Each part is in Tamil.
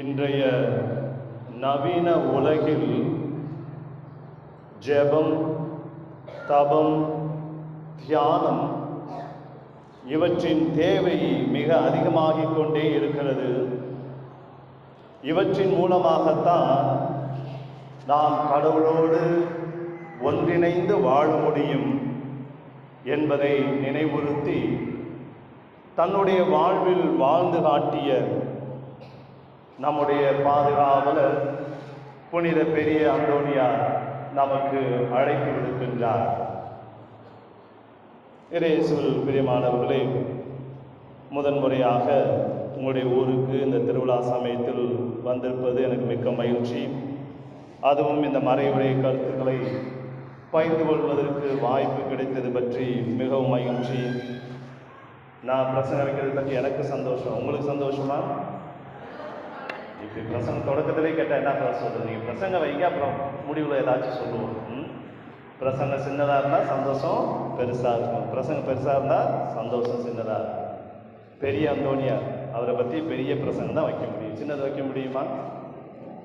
இன்றைய நவீன உலகில் ஜெபம் தபம் தியானம் இவற்றின் தேவை மிக அதிகமாகிக் கொண்டே இருக்கிறது. இவற்றின் மூலமாகத்தான் நாம் கடவுளோடு ஒன்றிணைந்து வாழ முடியும் என்பதை நினைவுறுத்தி தன்னுடைய வாழ்வில் வாழ்ந்து காட்டிய நம்முடைய பாதுகாவலர் புனித பெரிய அந்தோனியார் நமக்கு அழைப்பு விடுக்கின்றார். இறையேசுவில் பிரியமானவர்களே முதன்முறையாக உங்களுடைய ஊருக்கு இந்த திருவிழா சமயத்தில் வந்திருப்பது எனக்கு மிக்க மகிழ்ச்சி. அதுவும் இந்த மறைவுடைய கருத்துக்களை பகிர்ந்து கொள்வதற்கு வாய்ப்பு கிடைத்தது பற்றி மிகவும் மகிழ்ச்சி. நான் பிரசங்க வைக்கிறது பற்றி எனக்கு சந்தோஷம். உங்களுக்கு சந்தோஷமா? இப்போ பிரசங்க தொடக்கத்திலே கேட்டால் என்ன பண்ண சொல்கிறது நீங்கள் பிரசங்க வைங்க அப்புறம் முடிவில் ஏதாச்சும் சொல்லுவோம். ம்? பிரசங்கம் சின்னதாக இருந்தால் சந்தோஷம் பெருசாக இருக்கும். பிரசங்கம் பெருசாக இருந்தால் சந்தோஷம் சின்னதாக இருக்கும். பெரிய அந்தோனியா அவரை பற்றி பெரிய பிரசங்கம் தான் வைக்க முடியும். சின்னது வைக்க முடியுமா?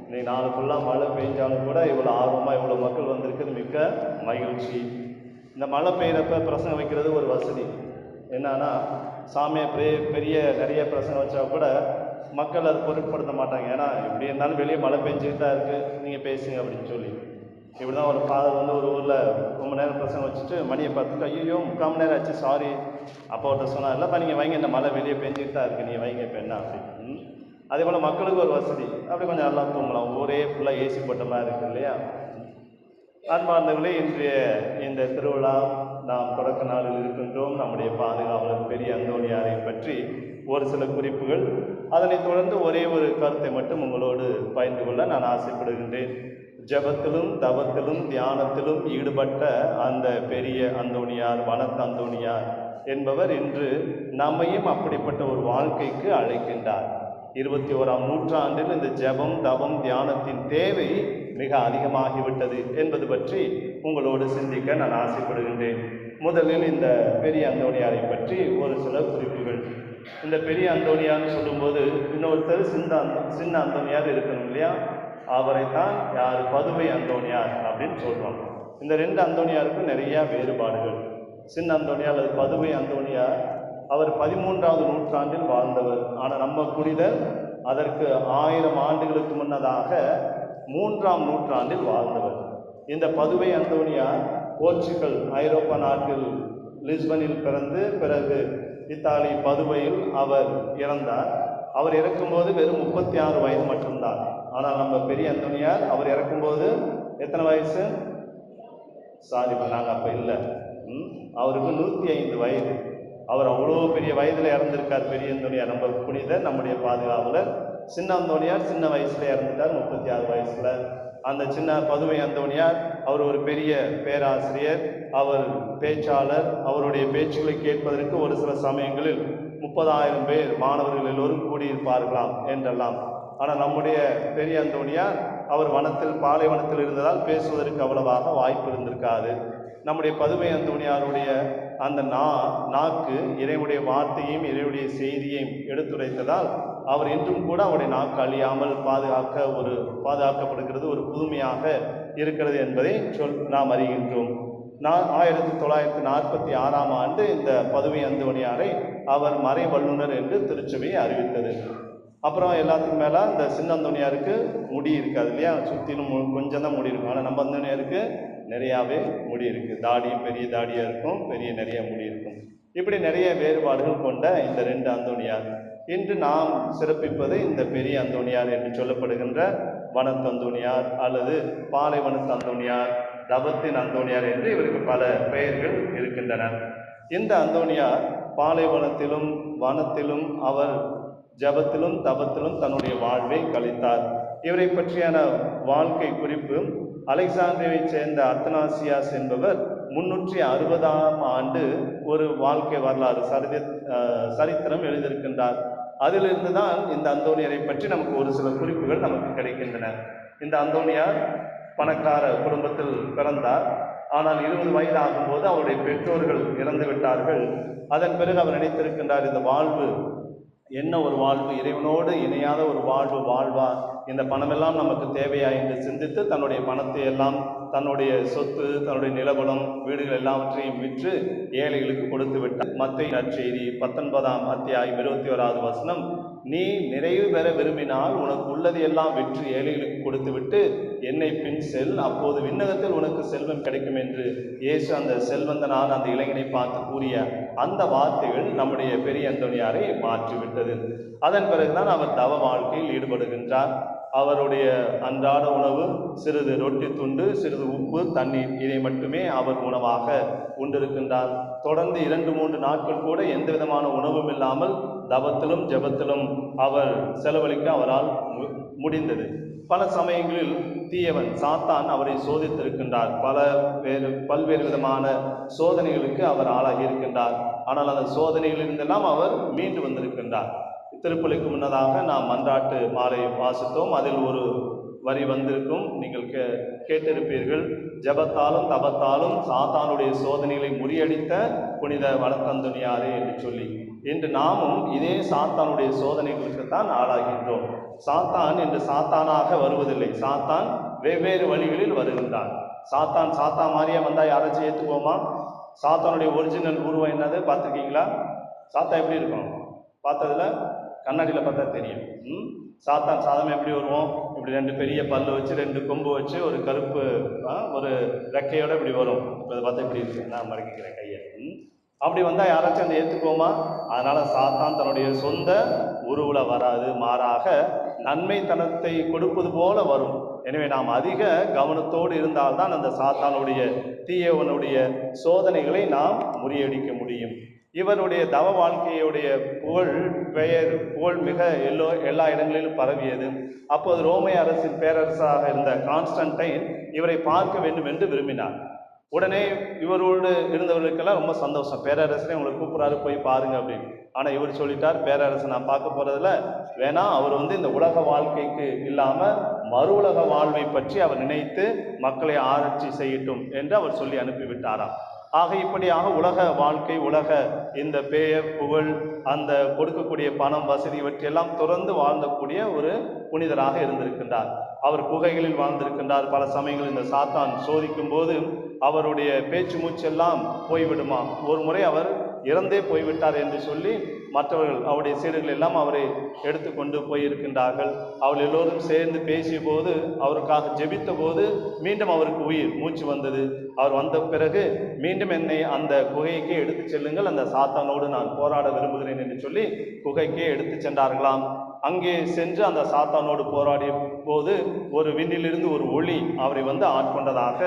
இன்னைக்கு நாலு ஃபுல்லாக மழை பெஞ்சாலும் கூட இவ்வளோ ஆர்வமாக இவ்வளோ மக்கள் வந்திருக்குது மிக்க மகிழ்ச்சி. இந்த மழை பெய்கிறப்ப பிரசங்கம் வைக்கிறது ஒரு வசதி. என்னன்னா சாமியை பெரிய பெரிய நிறைய பிரசங்கம் வச்சா கூட மக்கள் அதை பொருட்படுத்த மாட்டாங்க. ஏன்னா எப்படி இருந்தாலும் வெளியே மழை பெஞ்சுக்கிட்டு தான் இருக்குது நீங்கள் பேசுங்க அப்படின்னு சொல்லி. இப்படி தான் ஒரு ஃபாதர் வந்து ஒரு ஊரில் ரொம்ப நேரம் பிரசங்க வச்சுட்டு மணியை பார்த்துட்டு ஐயோ முக்கால் மணி நேரம் ஆச்சு சாரி அப்போ ஒருத்தர் சொன்னார் இல்லைப்பா நீங்கள் வைங்க இந்த மழை வெளியே பெஞ்சுக்கிட்டு தான் இருக்குது நீங்கள் வைங்க இப்போ என்ன அப்படின்னு. அதே போல் மக்களுக்கு ஒரு வசதி. அப்படி கொஞ்சம் நல்லா தூங்கலாம். ஊரே ஃபுல்லாக ஏசி போட்ட மாதிரி இருக்கு இல்லையா? அன்பார்ந்தவர்களே இன்றைய இந்த திருவிழா நாம் தொடக்க நாளில் இருக்கின்றோம். நம்முடைய பாதுகாவலர் பெரிய அந்தோணியாரை பற்றி ஒரு சில குறிப்புகள். அதனைத் தொடர்ந்து ஒரே ஒரு கருத்தை மட்டும் உங்களோடு பகிர்ந்து கொள்ள நான் ஆசைப்படுகின்றேன். ஜபத்திலும் தவத்திலும் தியானத்திலும் ஈடுபட்ட அந்த பெரிய அந்தோணியார் வனத்த அந்தோணியார் என்பவர் இன்று நம்மையும் அப்படிப்பட்ட ஒரு வாழ்க்கைக்கு அழைக்கின்றார். இருபத்தி ஓராம் நூற்றாண்டில் இந்த ஜெபம் தவம் தியானத்தின் தேவை மிக அதிகமாகிவிட்டது என்பது பற்றி உங்களோடு சிந்திக்க நான் ஆசைப்படுகின்றேன். முதலில் இந்த பெரிய அந்தோணியாரை பற்றி ஒரு சில குறிப்புகள். இந்த பெரிய அந்தோனியான்னு சொல்லும்போது இன்னொருத்தர் சின்ன அந்த சின்ன அந்தோனியாக இருக்கணும் இல்லையா? அவரை தான் யார்? பதுவை அந்தோனியார் அப்படின்னு சொல்கிறோம் இந்த ரெண்டு அந்தோனியாருக்கும் நிறையா வேறுபாடுகள். சின்ன அந்தோனியா அல்லது பதுவை அந்தோனியார் அவர் பதிமூன்றாவது நூற்றாண்டில் வாழ்ந்தவர். ஆனால் நம்ம புனிதர் அதற்கு ஆயிரம் ஆண்டுகளுக்கு முன்னதாக மூன்றாம் நூற்றாண்டில் வாழ்ந்தவர். இந்த பதுவை அந்தோனியார் போர்ச்சுகல் ஐரோப்பா நாட்டில் லிஸ்பனில் பிறந்து பிறகு இத்தாலி பதுவையில் அவர் இறந்தார். அவர் இறக்கும்போது வெறும் முப்பத்தி ஆறு வயது மட்டும்தான். ஆனால் நம்ம பெரிய அந்தோனியார் அவர் இறக்கும்போது எத்தனை வயசு? சாரி நாங்கள் அப்போ இல்லை. அவருக்கு நூற்றி ஐந்து வயது. அவர் அவ்வளோ பெரிய வயதில் இறந்திருக்கார் பெரிய அந்தோனியார். நம்ம புனித நம்முடைய பாதுகாவலர். சின்ன அந்தோனியார் சின்ன வயசில் இறந்துட்டார் முப்பத்தி ஆறு வயசில். அந்த சின்ன பதுமை அந்தோனியார் அவர் ஒரு பெரிய பேராசிரியர் அவர் பேச்சாளர் அவருடைய பேச்சுகளை கேட்பதற்கு ஒரு சில சமயங்களில் முப்பதாயிரம் பேர் மாணவர்கள் எல்லோரும் கூடியிருப்பார்களாம் என்றெல்லாம். ஆனால் நம்முடைய பெரிய அந்தோனியார் அவர் வனத்தில் பாலைவனத்தில் இருந்ததால் பேசுவதற்கு அவ்வளவாக வாய்ப்பு இருந்திருக்காது. நம்முடைய பதுமை அந்தோனியாருடைய அந்த நா நாக்கு இறைவனுடைய வார்த்தையும் இறைவனுடைய செய்தியையும் எடுத்துரைத்ததால் அவர் இன்றும் கூட அவருடைய நாக்கு அழியாமல் பாதுகாக்க ஒரு பாதுகாக்கப்படுகிறது ஒரு புதுமையாக இருக்கிறது என்பதை சொல் நாம் அறிகின்றோம். நான் ஆயிரத்தி தொள்ளாயிரத்தி நாற்பத்தி ஆறாம் ஆண்டு இந்த பதுமை அந்தோணியாரை அவர் மறை வல்லுனர் என்று திருச்சபை அறிவித்தது. அப்புறம் எல்லாத்துக்கும் மேலே இந்த சின்ன அந்தோணியாருக்கு முடி இருக்காது இல்லையா? சுற்றிலும் கொஞ்சம் தான் முடி இருக்கும். ஆனால் நம்ம அந்தோணியாருக்கு நிறையாவே முடி இருக்குது தாடியும் பெரிய தாடியாக இருக்கும் பெரிய நிறைய முடி இருக்கும் இப்படி நிறைய வேறுபாடுகள் கொண்ட இந்த ரெண்டு அந்தோணியார். இன்று நாம் சிறப்பிப்பது இந்த பெரிய அந்தோணியார் என்று சொல்லப்படுகின்ற வனத்தந்தோணியார் அல்லது பாலைவனத்து அந்தோணியார் தபத்தின் அந்தோணியார் என்று இவருக்கு பல பெயர்கள் இருக்கின்றன. இந்த அந்தோணியார் பாலைவனத்திலும் வனத்திலும் அவர் ஜபத்திலும் தபத்திலும் தன்னுடைய வாழ்வை கழித்தார். இவரை பற்றியான வாழ்க்கை குறிப்பு அலெக்சாந்திரியை சேர்ந்த அத்தனாசியாஸ் என்பவர் முன்னூற்றி அறுபதாம் ஆண்டு ஒரு வாழ்க்கை வரலாறு சரித சரித்திரம் எழுதியிருக்கின்றார். அதிலிருந்து தான் இந்த அந்தோனியரை பற்றி நமக்கு ஒரு சில குறிப்புகள் நமக்கு கிடைக்கின்றன. இந்த அந்தோனியார் பணக்கார குடும்பத்தில் பிறந்தார். ஆனால் இருபது வயது ஆகும்போது அவருடைய பெற்றோர்கள் இறந்து விட்டார்கள் அதன் பிறகு அவர் நினைத்திருக்கின்றார் இந்த வாழ்வு என்ன ஒரு வாழ்வு? இறைவனோடு இணையாத ஒரு வாழ்வு வாழ்வா? இந்த பணமெல்லாம் நமக்கு தேவையா? என்று சிந்தித்து தன்னுடைய பணத்தை எல்லாம் தன்னுடைய சொத்து தன்னுடைய நிலபலம் வீடுகள் எல்லாவற்றையும் விற்று ஏழைகளுக்கு கொடுத்து விட்டார். மத்திய நற்செய்தி பத்தொன்பதாம் அத்தியாயம் இருபத்தி ஓராவது வசனம் நீ நிறைவு பெற விரும்பினால் உனக்கு உள்ளது எல்லாம் வெற்றி ஏழைகளுக்கு கொடுத்துவிட்டு என்னை பின் செல். அப்போது விண்ணகத்தில் உனக்கு செல்வம் கிடைக்கும் என்று இயேசு அந்த செல்வந்தனான அந்த இளைஞனை பார்த்து கூறிய அந்த வார்த்தைகள் நம்முடைய பெரிய அந்தோனியாரை மாற்றிவிட்டது. அதன் பிறகுதான் அவர் தவ வாழ்க்கையில் ஈடுபடுகின்றார். அவருடைய அன்றாட உணவு சிறிது ரொட்டி துண்டு சிறிது உப்பு தண்ணீர் இதை மட்டுமே அவர் உணவாக உண்டிருக்கின்றார். தொடர்ந்து இரண்டு மூன்று நாட்கள் கூட எந்த விதமான உணவும் இல்லாமல் தவத்திலும் ஜெபத்திலும் அவர் செலவழிக்க அவரால் மு- முடிந்தது. பல சமயங்களில் தீயவன் சாத்தான் அவரை சோதித்திருக்கின்றார். பல வேறு பல்வேறு விதமான சோதனைகளுக்கு அவர் ஆளாகி இருக்கின்றார். ஆனால் அந்த சோதனைகளிலிருந்தெல்லாம் அவர் மீண்டு வந்திருக்கின்றார். திருப்பலிக்கு முன்னதாக நாம் மன்றாட்டு மாலை வாசித்தோம். அதில் ஒரு வரி வந்திருக்கும். நீங்கள் கே கேட்டிருப்பீர்கள். ஜெபத்தாலும் தபத்தாலும் சாத்தானுடைய சோதனைகளை முறியடித்த புனித வளர்த்தந்துணியாரே என்று சொல்லி இன்று நாமும் இதே சாத்தானுடைய சோதனைகளுக்கு தான் ஆளாகின்றோம். சாத்தான் என்று சாத்தானாக வருவதில்லை. சாத்தான் வெவ்வேறு வழிகளில் வருகின்றான். சாத்தான் சாத்தா மாதிரியே வந்தால் யாராச்சும் ஏற்றுக்குவோமா சாத்தானுடைய ஒரிஜினல் உருவம் என்னது? பார்த்துருக்கீங்களா? சாத்தா எப்படி இருக்கும்? பார்த்ததுல கண்ணாடியில் பார்த்தா தெரியும். ம்? சாத்தான் சாதம் எப்படி வருவோம்? இப்படி ரெண்டு பெரிய பல்லு வச்சு ரெண்டு கொம்பு வச்சு ஒரு கருப்பு ஒரு ரெக்கையோட இப்படி வரும். இப்போ அதை பார்த்தா இப்படி இருக்கு. நான் மடக்கிக்கிறேன் கையை. அப்படி வந்தால் யாராச்சும் அந்த ஏற்றுக்குவோமா அதனால் சாத்தான் தன்னுடைய சொந்த உருவில் வராது. மாறாக நன்மைத்தனத்தை கொடுப்பது போல வரும். எனவே நாம் அதிக கவனத்தோடு இருந்தால்தான் அந்த சாத்தானுடைய தீயவனுடைய சோதனைகளை நாம் முறியடிக்க முடியும். இவருடைய தவ வாழ்க்கையுடைய புகழ் பெயர் புகழ் மிக எல்லோ எல்லா இடங்களிலும் பரவியது. அப்போது ரோமை அரசின் பேரரசாக இருந்த கான்ஸ்டன்டைன் இவரை பார்க்க வேண்டும் என்று விரும்பினார். உடனே இவரோடு இருந்தவர்களுக்கெல்லாம் ரொம்ப சந்தோஷம். பேரரசனே உங்களை கூப்பிட்றாரு போய் பாருங்க அப்படின்னு. ஆனால் இவர் சொல்லிட்டார் பேரரசை நான் பார்க்க போகிறதுல வேணாம் அவர் வந்து இந்த உலக வாழ்க்கைக்கு இல்லாமல் மறு உலக வாழ்வை பற்றி அவர் நினைத்து மக்களை ஆராய்ச்சி செய்யட்டும் என்று அவர் சொல்லி அனுப்பிவிட்டாராம். ஆக இப்படியாக உலக வாழ்க்கை உலக இந்த பேயர் புகழ் அந்த கொடுக்கக்கூடிய பணம் வசதி இவற்றையெல்லாம் துறந்து வாழ்ந்தக்கூடிய ஒரு புனிதராக இருந்திருக்கின்றார். அவர் குகைகளில் வாழ்ந்திருக்கின்றார். பல சமயங்களில் இந்த சாத்தான் சோதிக்கும் போது அவருடைய பேச்சு மூச்செல்லாம் போய்விடுமா? ஒரு முறை அவர் இறந்தே போய்விட்டார் என்று சொல்லி மற்றவர்கள் அவருடைய சீடர்கள் எல்லாம் அவரை எடுத்துக்கொண்டு போயிருக்கின்றார்கள். அவள் எல்லோரும் சேர்ந்து பேசிய போது அவருக்காக ஜெபித்த போது மீண்டும் அவருக்கு உயிர் மூச்சு வந்தது. அவர் வந்த பிறகு மீண்டும் என்னை அந்த குகைக்கே எடுத்து செல்லுங்கள். அந்த சாத்தானோடு நான் போராட விரும்புகிறேன் என்று சொல்லி குகைக்கே எடுத்து சென்றார்களாம். அங்கே சென்று அந்த சாத்தானோடு போராடிய போது ஒரு விண்ணிலிருந்து ஒரு ஒளி அவரை வந்து ஆட்கொண்டதாக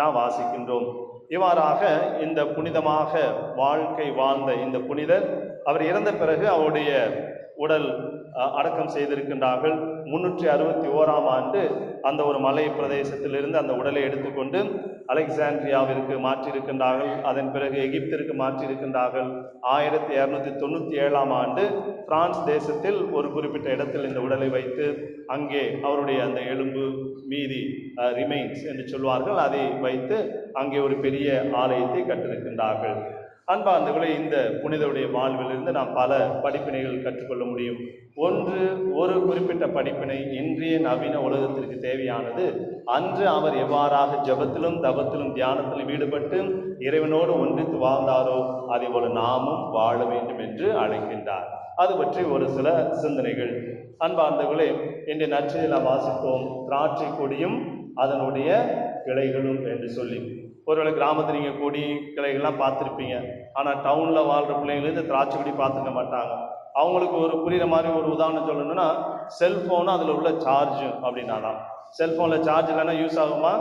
நாம் வாசிக்கின்றோம். இவ்வாறாக இந்த புனிதமாக வாழ்க்கை வாழ்ந்த இந்த புனிதர் அவர் இறந்த பிறகு அவருடைய உடல் அடக்கம் செய்திருக்கின்றார்கள். முன்னூற்றி அறுபத்தி ஓராம் ஆண்டு அந்த ஒரு மலை பிரதேசத்திலிருந்து அந்த உடலை எடுத்துக்கொண்டு அலெக்சாண்ட்ரியாவிற்கு மாற்றியிருக்கின்றார்கள். அதன் பிறகு எகிப்திற்கு மாற்றியிருக்கின்றார்கள். ஆயிரத்தி இரநூத்தி தொண்ணூற்றி ஏழாம் ஆண்டு பிரான்ஸ் தேசத்தில் ஒரு குறிப்பிட்ட இடத்தில் இந்த உடலை வைத்து அங்கே அவருடைய அந்த எலும்பு மீதி ரிமைன்ஸ் என்று சொல்வார்கள். அதை வைத்து அங்கே ஒரு பெரிய ஆலயத்தை கட்டிருக்கின்றார்கள் அன்பார்ந்தவர்களே இந்த புனிதவுடைய வாழ்விலிருந்து நாம் பல படிப்பினைகள் கற்றுக்கொள்ள முடியும். ஒன்று ஒரு குறிப்பிட்ட படிப்பினை இன்றைய நவீன உலகத்திற்கு தேவையானது. அன்று அவர் எவ்வாறாக ஜெபத்திலும் தபத்திலும் தியானத்திலும் ஈடுபட்டு இறைவனோடு ஒன்றித்து வாழ்ந்தாரோ அதே போல நாமும் வாழ வேண்டும் என்று அழைக்கின்றார். அது பற்றி ஒரு சில சிந்தனைகள். அன்பார்ந்தவர்களே இன்றைய நற்றையில் நாம் வாசிப்போம் திராட்சை கொடியும் அதனுடைய கிளைகளும் என்று சொல்லி. ஒருவேளை கிராமத்தில் நீங்கள் கொடி கிளைகள்லாம் பார்த்துருப்பீங்க. ஆனால் டவுனில் வாழ்கிற பிள்ளைங்க இந்த திராட்சை கொடி பார்த்துக்க மாட்டாங்க. அவங்களுக்கு ஒரு புரிகிற மாதிரி ஒரு உதாரணம் சொல்லணும்னா செல்ஃபோனு அதில் உள்ள சார்ஜு அப்படின்னா தான் செல்ஃபோனில் சார்ஜ் இல்லைன்னா யூஸ் ஆகுமா?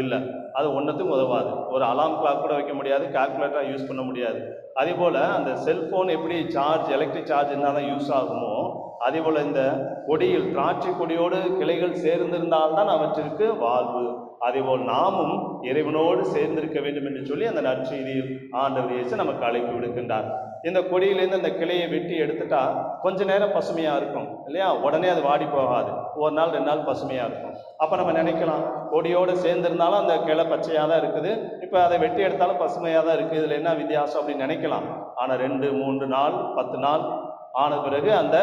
இல்லை. அது ஒன்றத்துக்கும் உதவாது. ஒரு அலாம் கிளாக் கூட வைக்க முடியாது கால்குலேட்டராக யூஸ் பண்ண முடியாது. அதே போல் அந்த செல்ஃபோன் எப்படி சார்ஜ் எலக்ட்ரிக் சார்ஜ் இருந்தால் தான் யூஸ் ஆகுமோ அதே போல் இந்த கொடியில் திராட்சை கொடியோடு கிளைகள் சேர்ந்திருந்தால்தான் அவற்றிற்கு வாழ்வு. அதேபோல் நாமும் இறைவனோடு சேர்ந்திருக்க வேண்டும் என்று சொல்லி அந்த நற்செய்தியில் ஆண்டவர் இயேசு நமக்கு அழைப்பு விடுக்கின்றார். இந்த கொடியிலேருந்து அந்த கிளையை வெட்டி எடுத்துட்டா கொஞ்ச நேரம் பசுமையாக இருக்கும் இல்லையா? உடனே அது வாடி போகாது. ஒரு நாள் ரெண்டு நாள் பசுமையாக இருக்கும். அப்போ நம்ம நினைக்கலாம் கொடியோடு சேர்ந்திருந்தாலும் அந்த கிளை பச்சையாக தான் இருக்குது. இப்போ அதை வெட்டி எடுத்தாலும் பசுமையாக தான் இருக்குது. இதில் என்ன வித்தியாசம் அப்படின்னு நினைக்கலாம். ஆனால் ரெண்டு மூன்று நாள் பத்து நாள் ஆன பிறகு அந்த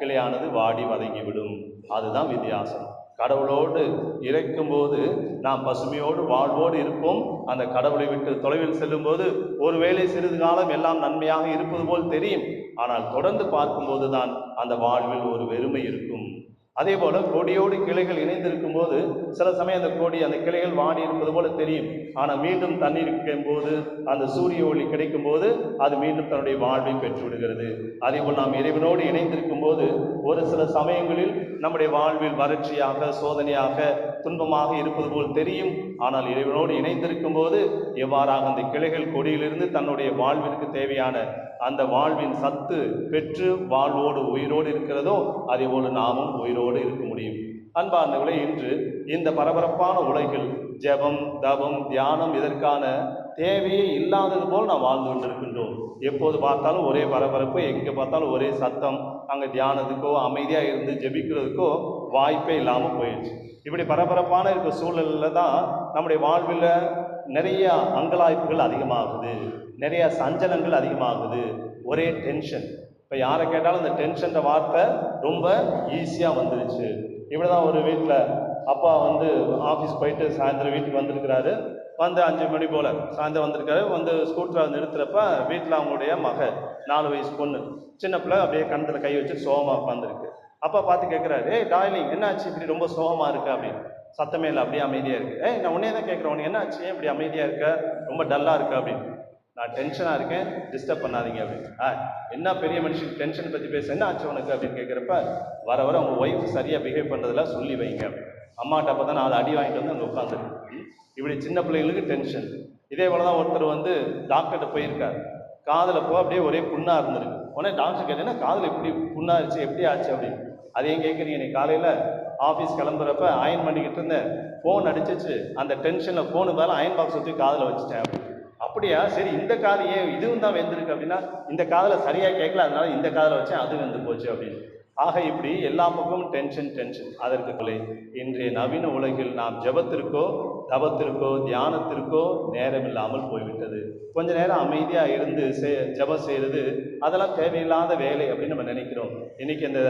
கிளையானது வாடி வதங்கிவிடும். அதுதான் வித்தியாசம். கடவுளோடு இறைக்கும்போது நாம் பசுமையோடு வாழ்வோடு இருப்போம். அந்த கடவுளை விட்டு தொலைவில் செல்லும்போது ஒருவேளை சிறிது காலம் எல்லாம் நன்மையாக இருப்பது போல் தெரியும். ஆனால் தொடர்ந்து பார்க்கும்போது தான் அந்த வாழ்வில் ஒரு வெறுமை இருக்கும். அதே போல கொடியோடு கிளைகள் இணைந்திருக்கும் போது சில சமயம் அந்த கொடி அந்த கிளைகள் வாடி இருப்பது போல தெரியும். ஆனால் மீண்டும் தண்ணீர் இருக்கும் போது அந்த சூரிய ஒளி கிடைக்கும் போது அது மீண்டும் தன்னுடைய வாழ்வை பெற்றுவிடுகிறது. அதே போல் நாம் இறைவனோடு இணைந்திருக்கும் போது ஒரு சில சமயங்களில் நம்முடைய வாழ்வில் வறட்சியாக சோதனையாக துன்பமாக இருப்பது போல் தெரியும். ஆனால் இறைவனோடு இணைந்திருக்கும் போது எவ்வாறாக அந்த கிளைகள் கொடியிலிருந்து தன்னுடைய வாழ்விற்கு தேவையான அந்த வாழ்வின் சத்து பெற்று வாழ்வோடு உயிரோடு இருக்கிறதோ அதே போல நாமும் உயிரோடு இருக்க முடியும். அன்பார்ந்தவர்களே இன்று இந்த பரபரப்பான உலகில் ஜெபம் தவம் தியானம் இதற்கான தேவையே இல்லாதது போல் நாம் வாழ்ந்து கொண்டிருக்கின்றோம். எப்போது பார்த்தாலும் ஒரே பரபரப்பு எங்கே பார்த்தாலும் ஒரே சத்தம். அங்கே தியானத்துக்கோ அமைதியாக இருந்து ஜெபிக்கிறதுக்கோ வாய்ப்பே இல்லாமல் போயிடுச்சு இப்படி பரபரப்பான இருக்க சூழலில் தான் நம்முடைய வாழ்வில் நிறைய அங்கலாய்ப்புகள் அதிகமாகுது. நிறைய சஞ்சலங்கள் அதிகமாகுது. ஒரே டென்ஷன் இப்போ யாரை கேட்டாலும் அந்த டென்ஷன்ற வார்த்தை ரொம்ப ஈஸியாக வந்துருச்சு. இப்படி தான் ஒரு வீட்டில் அப்பா வந்து ஆஃபீஸ் போயிட்டு சாயந்தரம் வீட்டுக்கு வந்திருக்கிறாரு. வந்து அஞ்சு மணி போல் சாயந்தரம் வந்திருக்காரு. வந்து ஸ்கூட்டரை நிறுத்துறப்ப வீட்டில் அவங்களுடைய மக நாலு வயசு பொண்ணு. சின்ன பிள்ளை அப்படியே கணத்தில் கை வச்சு சோகமாக உட்காந்துருக்கு அப்பா பார்த்து கேட்குறாரு ஏய் டார்லிங் என்னாச்சு? இப்படி ரொம்ப சோகமாக இருக்கு? அப்படின்னு. சத்தமே இல்லை அப்படியே அமைதியாக இருக்கு. ஏய் நான் உன்னே தான் கேட்குறேன் உனக்கு என்னாச்சு? ஏன் இப்படி அமைதியாக இருக்க? ரொம்ப டல்லாக இருக்கு? அப்படின்னு. நான் டென்ஷனாக இருக்கேன். டிஸ்டர்ப் பண்ணாதீங்க. அப்படின்னு. ஆ என்ன பெரிய மனுஷன் டென்ஷன் பற்றி பேச. என்ன ஆச்சு உனக்கு? அப்படின்னு கேட்குறப்ப வர வர உங்கள் ஒய்ஃப் சரியாக பிஹேவ் பண்ணுறதுல சொல்லி வைங்க. அம்மாட்ட அப்போ தான் நாலு அடி வாங்கிட்டு வந்து அங்கே உட்காந்துருக்கு இப்படி சின்ன பிள்ளைங்களுக்கு டென்ஷன் இதே போல தான் ஒருத்தர் வந்து டாக்டர்கிட்ட போயிருக்கார். காதில் போ அப்படியே ஒரே புண்ணாக இருந்திருக்கு. உடனே டாக்டர் கேட்டேன்னா காதில் எப்படி புண்ணாயிருச்சு? எப்படி ஆச்சு? அப்படின்னு. அதையும் கேட்குறீங்க. நீ காலையில் ஆஃபீஸ் கிளம்புறப்ப அயன் பண்ணிக்கிட்டு இருந்தேன் ஃபோன் அடிச்சிச்சு. அந்த டென்ஷனில் ஃபோனு மேலே அயன் பாக்ஸ் வச்சு காதில் வச்சுட்டேன் அப்படியா? சரி இந்த காது ஏன் இதுவும் தான் வெந்திருக்கு அப்படின்னா இந்த காதில் சரியாக கேட்கல அதனால இந்த காதில் வச்சேன் அது வெந்து போச்சு அப்படின்னு. ஆக இப்படி எல்லா பக்கமும் டென்ஷன் டென்ஷன் அதற்கு பிள்ளை இன்றைய நவீன உலகில் நாம் ஜெபத்திற்கோ தவத்திற்கோ தியானத்திற்கோ நேரம் இல்லாமல் போய்விட்டது. கொஞ்ச நேரம் அமைதியாக இருந்து செ ஜெபம் செய்கிறது அதெல்லாம் தேவையில்லாத வேலை அப்படின்னு நம்ம நினைக்கிறோம். இன்னைக்கு அந்த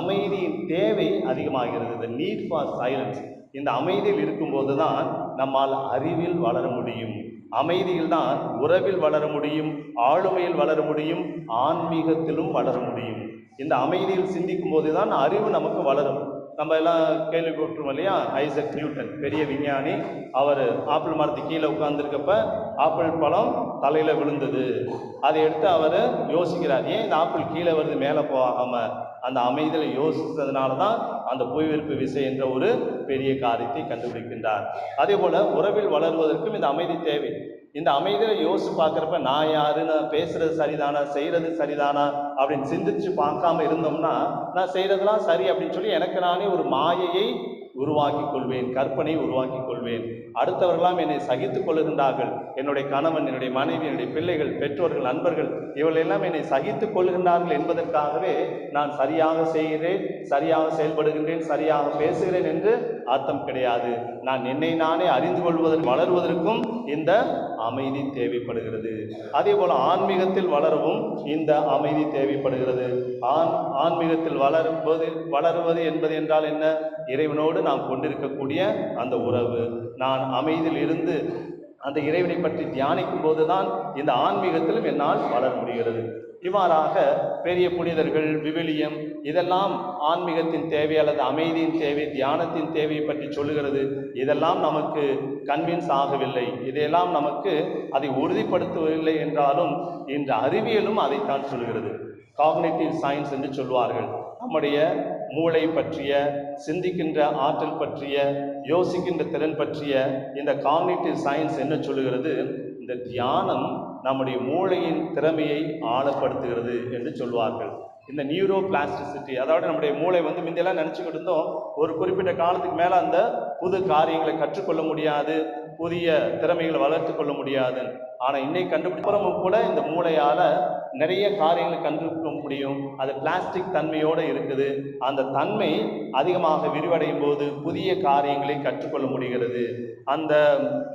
அமைதியின் தேவை அதிகமாகிறது. இந்த நீட் ஃபார் சைலன்ஸ் இந்த அமைதியில் இருக்கும்போது தான் நம்மால் அறிவில் வளர முடியும். அமைதியில் தான் உறவில் வளர முடியும் ஆளுமையில் வளர முடியும் ஆன்மீகத்திலும் வளர முடியும். இந்த அமைதியில் சிந்திக்கும் போது தான் அறிவு நமக்கு வளரும். நம்ம எல்லாம் கேள்விப்பட்டிருக்கோம் இல்லையா? ஐசக் நியூட்டன் பெரிய விஞ்ஞானி. அவர் ஆப்பிள் மரத்து கீழே உட்காந்துருக்கப்ப ஆப்பிள் பழம் தலையில் விழுந்தது. அதை எடுத்து அவர் யோசிக்கிறார் ஏன் இந்த ஆப்பிள் கீழே வருது மேலே போகாமல் அந்த அமைதியில் யோசித்ததுனால தான் அந்த புவிவிருப்பு விசை என்ற ஒரு பெரிய காரியத்தை கண்டுபிடிக்கின்றார். அதே போல் உறவில் வளர்வதற்கும் இந்த அமைதி தேவை. இந்த அமைதியில் யோசிச்சு பார்க்குறப்ப நான் யாரு நான் பேசுறது சரிதானா செய்கிறது சரிதானா அப்படின்னு சிந்திச்சு பார்க்காம இருந்தோம்னா நான் செய்கிறதுலாம் சரி அப்படின்னு சொல்லி எனக்கு நானே ஒரு மாயையை உருவாக்கி கொள்வேன் கற்பனை உருவாக்கி கொள்வேன் அடுத்தவர்களாம் என்னை சகித்துக் கொள்கின்றார்கள் என்னுடைய கணவன் என்னுடைய மனைவி என்னுடைய பிள்ளைகள் பெற்றோர்கள் நண்பர்கள் இவர்கள் எல்லாம் என்னை சகித்துக் கொள்கின்றார்கள் என்பதற்காகவே நான் சரியாக செய்கிறேன் சரியாக செயல்படுகின்றேன் சரியாக பேசுகிறேன் என்று அர்த்தம் கிடையாது. நான் என்னை நானே அறிந்து கொள்வதற்கு வளருவதற்கும் இந்த அமைதி தேவைப்படுகிறது. அதே போல ஆன்மீகத்தில் வளரவும் இந்த அமைதி தேவைப்படுகிறது. ஆண் ஆன்மீகத்தில் வளரும்போது வளருவது என்பது என்றால் என்ன? இறைவனோடு நாம் கொண்டிருக்கக்கூடிய அந்த உறவு. நான் அமைதியில் இருந்து அந்த இறைவனை பற்றி தியானிக்கும் போதுதான் இந்த ஆன்மீகத்திலும் என்னால் வளர முடிகிறது. இவ்வாறாக பெரிய புனிதர்கள் விவிலியம் இதெல்லாம் ஆன்மீகத்தின் தேவை அல்லது அமைதியின் தேவை தியானத்தின் தேவையை பற்றி சொல்லுகிறது. இதெல்லாம் நமக்கு கன்வின்ஸ் ஆகவில்லை. இதையெல்லாம் நமக்கு அதை உறுதிப்படுத்தவில்லை என்றாலும் இன்று அறிவியலும் அதைத்தான் சொல்கிறது காக்னேட்டிவ் சயின்ஸ் என்று சொல்வார்கள். நம்முடைய மூளை பற்றிய சிந்திக்கின்ற ஆற்றல் பற்றிய யோசிக்கின்ற திறன் பற்றிய இந்த காக்னேட்டிவ் சயின்ஸ் என்ன சொல்லுகிறது? இந்த தியானம் நம்முடைய மூளையின் திறமையை ஆழப்படுத்துகிறது என்று சொல்வார்கள். இந்த நியூரோ பிளாஸ்டிசிட்டி அதாவது நம்முடைய மூளை வந்து முந்தையெல்லாம் நினச்சிக்கிட்டு இருந்தோம் ஒரு குறிப்பிட்ட காலத்துக்கு மேலே அந்த புது காரியங்களை கற்றுக்கொள்ள முடியாது புதிய திறமைகளை வளர்த்து கொள்ள முடியாது. ஆனால் இன்னைக்கு கண்டுபிடிப்புறமும் கூட இந்த மூளையால் நிறைய காரியங்களை கண்டுபிடிக்க முடியும். அது பிளாஸ்டிக் தன்மையோடு இருக்குது. அந்த தன்மை அதிகமாக விரிவடையும் போது புதிய காரியங்களை கற்றுக்கொள்ள முடிகிறது. அந்த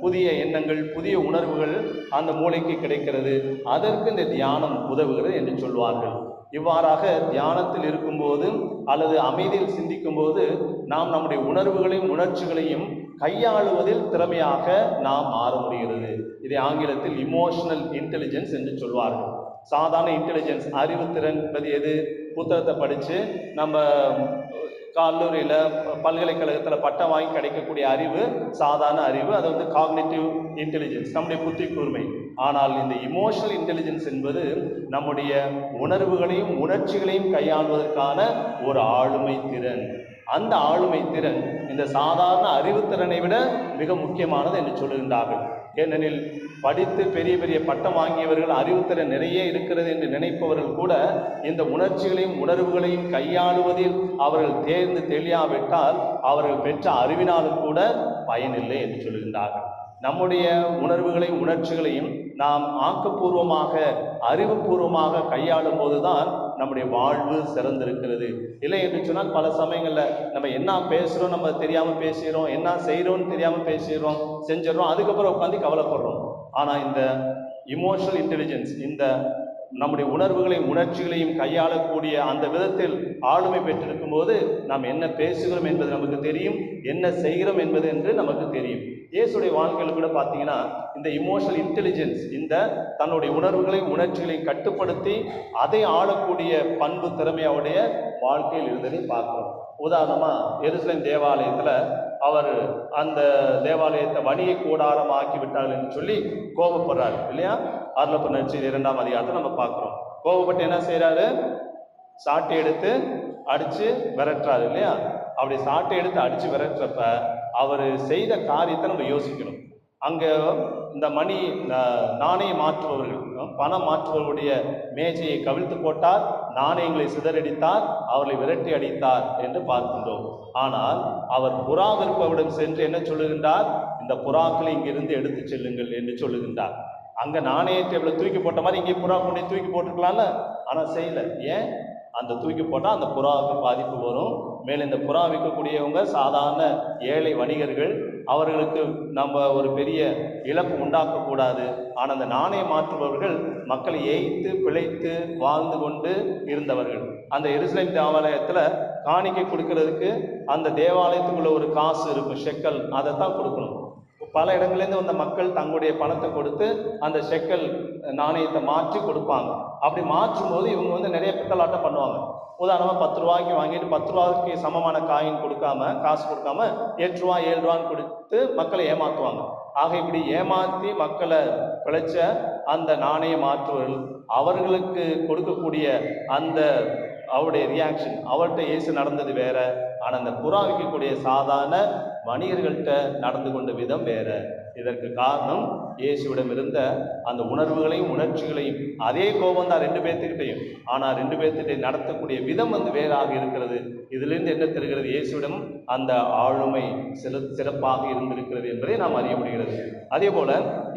புதிய எண்ணங்கள் புதிய உணர்வுகள் அந்த மூளைக்கு கிடைக்கிறது. அதற்கு இந்த தியானம் உதவுகிறது என்று சொல்வார்கள். இவ்வாறாக தியானத்தில் இருக்கும்போது அல்லது அமைதியில் சிந்திக்கும்போது நாம் நம்முடைய உணர்வுகளையும் உணர்ச்சிகளையும் கையாளுவதில் திறமையாக நாம் மாற முடிகிறது. இதை ஆங்கிலத்தில் இமோஷனல் இன்டெலிஜென்ஸ் என்று சொல்வார்கள். சாதாரண இன்டெலிஜென்ஸ் அறிவுத்திறன் என்பது எது? புத்தகத்தை படித்து நம்ம கல்லூரியில் பல்கலைக்கழகத்தில் பட்டம் வாங்கி கிடைக்கக்கூடிய அறிவு சாதாரண அறிவு அது வந்து காக்னேட்டிவ் இன்டெலிஜென்ஸ் நம்முடைய புத்தி கூர்மை ஆனால் இந்த இமோஷனல் இன்டெலிஜென்ஸ் என்பது நம்முடைய உணர்வுகளையும் உணர்ச்சிகளையும் கையாள்வதற்கான ஒரு ஆளுமை திறன். அந்த ஆளுமை திறன் இந்த சாதாரண அறிவுத்திறனை விட மிக முக்கியமானது என்று சொல்லுகின்றார்கள். ஏனெனில் படித்து பெரிய பெரிய பட்டம் வாங்கியவர்கள் அறிவுத்திறன் நிறைய இருக்கிறது என்று நினைப்பவர்கள் கூட இந்த உணர்ச்சிகளையும் உணர்வுகளையும் கையாளுவதில் அவர்கள் தேர்ந்து தெளியாவிட்டால் அவர்கள் பெற்ற அறிவினாலும் கூட பயனில்லை என்று சொல்லுகின்றார்கள். நம்முடைய உணர்வுகளையும் உணர்ச்சிகளையும் நாம் ஆக்கப்பூர்வமாக அறிவுபூர்வமாக கையாளும் போதுதான் நம்முடைய வாழ்வு சிறந்திருக்கிறது. இல்லை என்று சொன்னால் பல சமயங்களில் நம்ம என்ன பேசுகிறோம் நம்ம தெரியாமல் பேசுகிறோம் என்ன செய்கிறோம்னு தெரியாமல் பேசுகிறோம் செஞ்சிடறோம் அதுக்கப்புறம் உட்காந்து கவலைப்படுறோம். ஆனால் இந்த இமோஷனல் இன்டெலிஜென்ஸ் இந்த நம்முடைய உணர்வுகளையும் உணர்ச்சிகளையும் கையாளக்கூடிய அந்த விதத்தில் ஆளுமை பெற்றிருக்கும் போது நாம் என்ன பேசுகிறோம் என்பது நமக்கு தெரியும் என்ன செய்கிறோம் என்பது என்று நமக்கு தெரியும். இயேசுடைய வாழ்க்கையில் கூட பார்த்தீங்கன்னா இந்த இமோஷனல் இன்டெலிஜென்ஸ் இந்த தன்னுடைய உணர்வுகளையும் உணர்ச்சிகளையும் கட்டுப்படுத்தி அதை ஆளக்கூடிய பண்பு திறமை அவருடைய வாழ்க்கையில் இருந்ததை பார்க்கிறோம். உதாரணமாக எருசலேம் தேவாலயத்தில் அவர் அந்த தேவாலயத்தை வணிக கூடாரம் ஆக்கி விட்டார்கள் என்று சொல்லி கோபப்படுறாரு இல்லையா? அருளப்ப நடிச்சு இரண்டாம் அதிகாரத்தை நம்ம பார்க்குறோம். கோபப்பட்டு என்ன செய்கிறாரு சாட்டை எடுத்து அடித்து விரட்டுறாரு இல்லையா? அப்படி சாட்டை எடுத்து அடித்து விரட்டுறப்ப அவர் செய்த காரியத்தை நம்ம யோசிக்கணும். அங்கே இந்த மணி நாணய நாணயம் மாற்றுபவர்கள் பணம் மாற்றுபவருடைய மேஜையை கவிழ்த்து போட்டார் நாணயங்களை சிதறடித்தார் அவர்களை விரட்டி அடித்தார் என்று பார்க்கின்றோம். ஆனால் அவர் புறா விற்பவரிடம் சென்று என்ன சொல்லுகின்றார்? இந்த புறாக்களை இங்கிருந்து எடுத்து செல்லுங்கள் என்று சொல்லுகின்றார். அங்கே நாணயத்தை இவ்வளோ தூக்கி போட்ட மாதிரி இங்கே புறா கொண்டு தூக்கி போட்டுக்கலாம்ல ஆனால் செய்யல. ஏன்? அந்த தூக்கி போட்டால் அந்த புறாவுக்கு பாதிப்பு வரும். மேலும் இந்த புறா விற்கக்கூடியவங்க சாதாரண ஏழை வணிகர்கள் அவர்களுக்கு நம்ம ஒரு பெரிய இழப்பு உண்டாக்கக்கூடாது. ஆனால் அந்த நாணயம் மாற்றுபவர்கள் மக்களை ஏய்த்து பிழைத்து வாழ்ந்து கொண்டு இருந்தவர்கள். அந்த எருசலேம் தேவாலயத்தில் காணிக்கை கொடுக்கறதுக்கு அந்த தேவாலயத்துக்குள்ள ஒரு காசு இருக்கும் செக்கல் அதை தான் கொடுக்கணும். பல இடங்கள்லேருந்து வந்த மக்கள் தங்களுடைய பணத்தை கொடுத்து அந்த செக்கல் நாணயத்தை மாற்றி கொடுப்பாங்க. அப்படி மாற்றும் போது இவங்க வந்து நிறைய பித்தலாட்டம் பண்ணுவாங்க. உதாரணமாக பத்து ரூபாய்க்கு வாங்கிட்டு பத்து ரூபாய்க்கு சமமான காயின் கொடுக்காம காசு கொடுக்காம எட்டு ரூபா ஏழு ரூபான்னு கொடுத்து மக்களை ஏமாற்றுவாங்க ஆக இப்படி ஏமாற்றி மக்களை பிழைச்ச அந்த நாணய மாற்றுவர்கள் அவர்களுக்கு கொடுக்கக்கூடிய அந்த அவருடைய ரியாக்ஷன் அவர்கிட்ட இயேசு நடந்தது வேற ஆனால் அந்த புறா விற்கக்கூடிய சாதாரண வணிகர்கள்ட்ட நடந்து கொண்ட விதம் வேற. இதற்கு காரணம் இயேசுவிடம் இருந்த அந்த உணர்வுகளையும் உணர்ச்சிகளையும் அதே கோபம் தான் ரெண்டு பேர்த்துக்கிட்டையும். ஆனால் ரெண்டு பேர்த்திட்டையும் நடத்தக்கூடிய விதம் வந்து வேறாக இருக்கிறது. இதிலிருந்து என்ன தெரிகிறது? இயேசுவிடம் அந்த ஆளுமை சில சிறப்பாக இருந்திருக்கிறது என்பதை நாம் அறிய முடிகிறது. அதே போல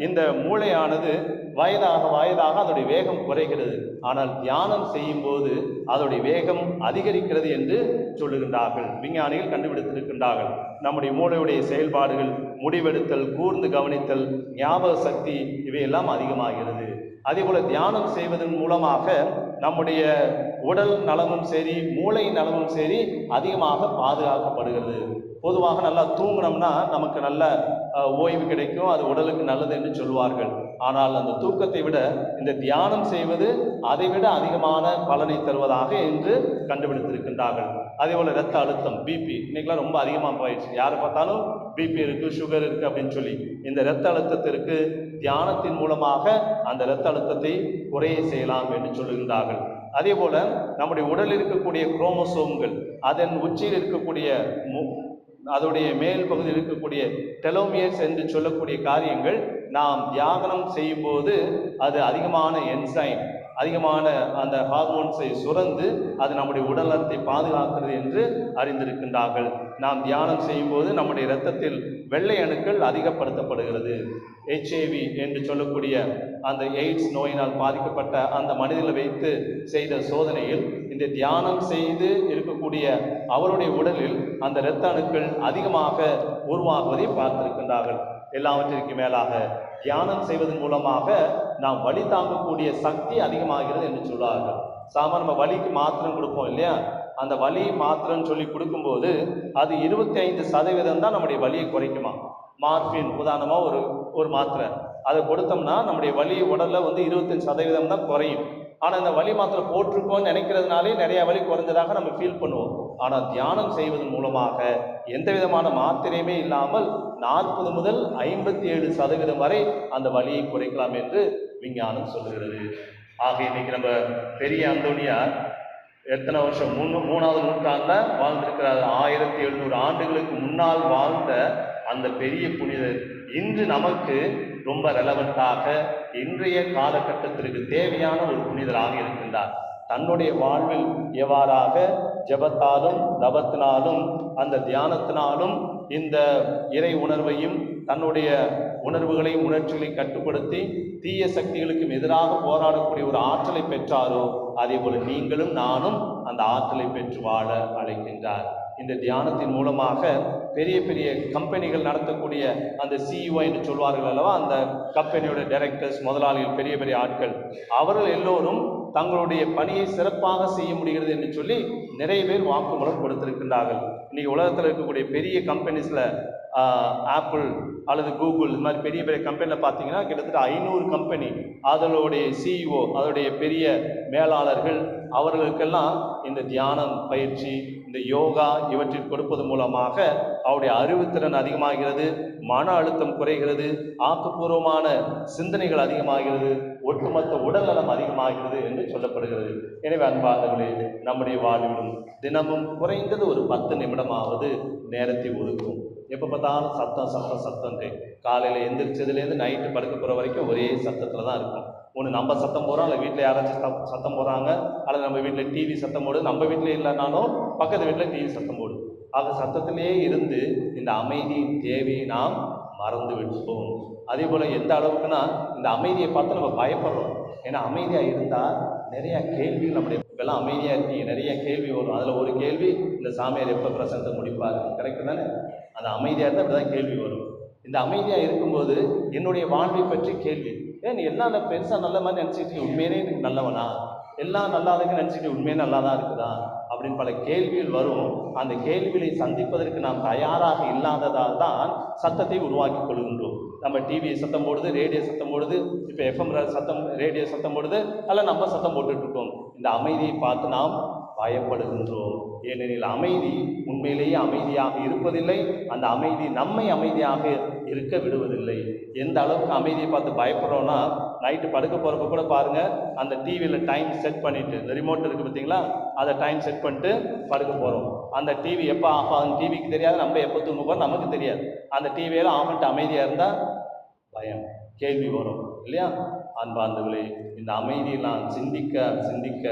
இந்த மூளையானது வயதாக வயதாக அதோடைய வேகம் குறைகிறது. ஆனால் தியானம் செய்யும் போது அதோடைய வேகம் அதிகரிக்கிறது என்று சொல்லுகின்றார்கள். விஞ்ஞானிகள் கண்டுபிடித்திருக்கின்றார்கள். நம்முடைய மூளையுடைய செயல்பாடுகள் முடிவெடுத்தல் கூர்ந்து கவனித்தல் ஞாபக சக்தி இவையெல்லாம் அதிகமாகிறது. அதே போல தியானம் செய்வதன் மூலமாக நம்முடைய உடல் நலமும் சரி மூளை நலமும் சரி அதிகமாக பாதுகாக்கப்படுகிறது. பொதுவாக நல்லா தூங்கினோம்னா நமக்கு நல்ல ஓய்வு கிடைக்கும். அது உடலுக்கு நல்லது என்று சொல்வார்கள் ஆனால் அந்த தூக்கத்தை விட இந்த தியானம் செய்வது அதை விட அதிகமான பலனை தருவதாக என்று கண்டுபிடித்திருக்கின்றார்கள். அதே போல் ரத்த அழுத்தம் பிபி இன்னைக்கெல்லாம் ரொம்ப அதிகமாக போயிடுச்சு. யாரை பார்த்தாலும் பிபி இருக்குது சுகர் இருக்குது அப்படின்னு சொல்லி. இந்த இரத்த அழுத்தத்திற்கு தியானத்தின் மூலமாக அந்த இரத்த அழுத்தத்தை குறைய செய்யலாம் என்று சொல்லுகின்றார்கள். அதே போல் நம்முடைய உடலில் இருக்கக்கூடிய குரோமோசோம்கள் அதன் உச்சியில் இருக்கக்கூடிய மு- அதோடைய மேல் பகுதியில் இருக்கக்கூடிய டெலோமியர்ஸ் என்று சொல்லக்கூடிய காரியங்கள் நாம் தியாகனம் செய்யும்போது அது அதிகமான என்சைம் அதிகமான அந்த ஹார்மோன்ஸை சுரந்து அது நம்முடைய உடல் நலத்தை பாதுகாக்கிறது என்று அறிந்திருக்கின்றார்கள். நாம் தியானம் செய்யும்போது நம்முடைய இரத்தத்தில் வெள்ளை அணுக்கள் அதிகப்படுத்தப்படுகிறது. ஹெச்ஐவி என்று சொல்லக்கூடிய அந்த எய்ட்ஸ் நோயினால் பாதிக்கப்பட்ட அந்த மனிதனை வைத்து செய்த சோதனையில் இந்த தியானம் செய்து இருக்கக்கூடிய அவருடைய உடலில் அந்த இரத்த அணுக்கள் அதிகமாக உருவாகுவதை பார்த்திருக்கின்றார்கள். எல்லாவற்றிற்கு மேலாக தியானம் செய்வதன் மூலமாக நாம் வழி தாங்கக்கூடிய சக்தி அதிகமாகிறது என்று சொல்வார்கள். சாம நம்ம வலிக்கு மாத்திரம் கொடுப்போம் இல்லையா? அந்த வலி மாத்திரம்னு சொல்லி கொடுக்கும்போது அது இருபத்தி ஐந்து சதவீதம் தான் நம்முடைய வலியை குறைக்குமா? மார்பின் உதாரணமாக ஒரு ஒரு மாத்திரை. அதை கொடுத்தோம்னா நம்முடைய வலி உடலில் வந்து இருபத்தஞ்சு சதவீதம் தான் குறையும். ஆனால் இந்த வலி மாத்திரை போட்டிருக்கோம்னு நினைக்கிறதுனாலே நிறைய வலி குறைஞ்சதாக நம்ம ஃபீல் பண்ணுவோம். ஆனால் தியானம் செய்வதன் மூலமாக எந்த விதமான மாத்திரையுமே இல்லாமல் நாற்பது முதல் ஐம்பத்தி ஏழு சதவீதம் வரை அந்த வலியை குறைக்கலாம் என்று விஞ்ஞானம் சொல்லுகிறது. ஆக இன்னைக்கு நம்ம பெரிய அந்தோனியார் எத்தனை வருஷம்? மூணு மூணாவது நூற்றாண்டில் வாழ்ந்திருக்கிறார். ஆயிரத்தி எழுநூறு ஆண்டுகளுக்கு முன்னால் வாழ்ந்த அந்த பெரிய புனிதர். இன்று நமக்கு ரொம்ப ரெலவெண்ட்டாக இன்றைய காலகட்டத்திற்கு தேவையான ஒரு புனிதராக இருக்கின்றார். தன்னுடைய வாழ்வில் எவ்வாறாக ஜெபத்தாலும் தபத்தினாலும் அந்த தியானத்தினாலும் இந்த இறை உணர்வையும் தன்னுடைய உணர்வுகளையும் உணர்ச்சிகளையும் கட்டுப்படுத்தி தீய சக்திகளுக்கும் எதிராக போராடக்கூடிய ஒரு ஆற்றலை பெற்றாரோ அதே போல நீங்களும் நானும் அந்த ஆற்றலை பெற்று வாழ அழைக்கின்றார். இந்த தியானத்தின் மூலமாக பெரிய பெரிய கம்பெனிகள் நடத்தக்கூடிய அந்த சிஇஓ என்று சொல்வார்கள் அல்லவா? அந்த கம்பெனியோட டைரக்டர்ஸ் முதலாளிகள் பெரிய பெரிய ஆட்கள். அவர்கள் எல்லோரும் தங்களுடைய பணியை சிறப்பாக செய்ய முடிகிறது என்று சொல்லி நிறைய பேர் வாக்குமூலம் கொடுத்திருக்கின்றார்கள். இன்னைக்கு உலகத்தில் இருக்கக்கூடிய பெரிய கம்பெனிஸில் ஆப்பிள் அல்லது கூகுள் இந்த மாதிரி பெரிய பெரிய கம்பெனியில் பார்த்தீங்கன்னா கிட்டத்தட்ட ஐநூறு கம்பெனி அதனுடைய சிஇஓ அதனுடைய பெரிய மேலாளர்கள் அவர்களுக்கெல்லாம் இந்த தியானம் பயிற்சி இந்த யோகா இவற்றில் கொடுப்பது மூலமாக அவருடைய அறிவுத்திறன் அதிகமாகிறது. மன அழுத்தம் குறைகிறது ஆக்கப்பூர்வமான சிந்தனைகள் அதிகமாகிறது ஒட்டுமொத்த உடல் நலம் அதிகமாகிறது என்று சொல்லப்படுகிறது. எனவே அன்பார்களே நம்முடைய வாழ்விலும் தினமும் குறைந்தது ஒரு பத்து நிமிடமாவது நேரத்தை ஒதுக்கும் எப்போ பார்த்தாலும் சத்தம் சத்தம் சத்தம்ட்டு காலையில் எந்திரிச்சதுலேருந்து நைட்டு படுக்க போகிற வரைக்கும் ஒரே சத்தத்தில் தான் இருக்கும் ஒன்று நம்ம சத்தம் போகிறோம் இல்லை வீட்டில் யாராச்சும் சத்தம் சத்தம் அல்லது நம்ம வீட்டில் டிவி சத்தம் போடுது நம்ம வீட்டில் இல்லைனாலும் பக்கத்து வீட்டில் டிவி சத்தம் போடுது ஆக சத்தத்திலேயே இருந்து இந்த அமைதியின் தேவையை நாம் மறந்து விட்டோம். அதே போல் எந்த அளவுக்குன்னா இந்த அமைதியை பார்த்து நம்ம பயப்படுறோம். ஏன்னா அமைதியாக இருந்தால் நிறையா கேள்விகள் நம்முடைய இப்போல்லாம் அமைதியாக இருக்கீங்க. நிறைய கேள்வி வரும். அதில் ஒரு கேள்வி இந்த சாமியார் எப்போ பிரசனத்தை முடிப்பார்? கரெக்டு தானே? அந்த அமைதியாக இருந்தால் அப்படி தான் கேள்வி வரும். இந்த அமைதியாக இருக்கும்போது என்னுடைய வாழ்வை பற்றி கேள்வி. ஏன் நீ எல்லாம் பெருசாக நல்ல மாதிரி நினச்சிட்டு உண்மையிலே எனக்கு நல்லவனா? எல்லாம் நல்லா இருக்குன்னு நினச்சிட்டு உண்மையே நல்லா தான் இருக்குதா? அப்படின்னு பல கேள்விகள் வரும். அந்த கேள்விகளை சந்திப்பதற்கு நாம் தயாராக இல்லாததால் தான் சத்தத்தை உருவாக்கி கொள்கின்றோம். நம்ம டிவி சத்தம் போடுது ரேடியோ சத்தம் போடுது இப்போ எஃப்எம் சத்தம் ரேடியோ சத்தம் போடுது அல்ல நம்ம சத்தம் போட்டுட்ருக்கோம் இந்த அமைதியை பார்த்து நாம் பயப்படுகின்றோம். ஏனெனில் அமைதி உண்மையிலேயே அமைதியாக இருப்பதில்லை. அந்த அமைதி நம்மை அமைதியாக இருக்க விடுவதில்லை. எந்த அளவுக்கு அமைதியை பார்த்து பயப்படுறோம்னா நைட்டு படுக்க போகிறப்ப கூட பாருங்கள் அந்த டிவியில் டைம் செட் பண்ணிவிட்டு இந்த ரிமோட் இருக்குது பார்த்தீங்களா? அதை டைம் செட் பண்ணிட்டு படுக்க போகிறோம் அந்த டிவி எப்போ ஆஃப் ஆகும் டிவிக்கு தெரியாது. நம்ம எப்போ தூங்க போகிறோம் நமக்கு தெரியாது. அந்த டிவியெல்லாம் ஆஃப் பண்ணிட்டு அமைதியாக இருந்தால் பயம் கேள்வி வரும் இல்லையா? அன்பார்ந்தவர்களே இந்த அமைதியை நான் சிந்திக்க சிந்திக்க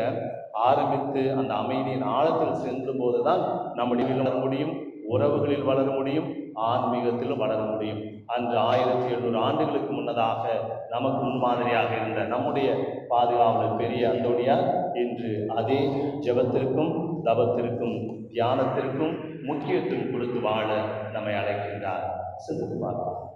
ஆரம்பித்து அந்த அமைதியின் ஆழத்தில் சென்ற போதுதான் நம்முடைய வளர முடியும் உறவுகளில் வளர முடியும் ஆன்மீகத்திலும் வளர முடியும். அன்று ஆயிரத்தி எழுநூறு ஆண்டுகளுக்கு முன்னதாக நமக்கு முன்மாதிரியாக இருந்த நம்முடைய பாதுகாவலர் பெரிய அந்தோனியார் இன்று அதே ஜெபத்திற்கும் தபத்திற்கும் தியானத்திற்கும் முக்கியத்துவம் கொடுத்து வாழ நம்மை அழைக்கின்றார். சிந்தித்து பார்ப்போம்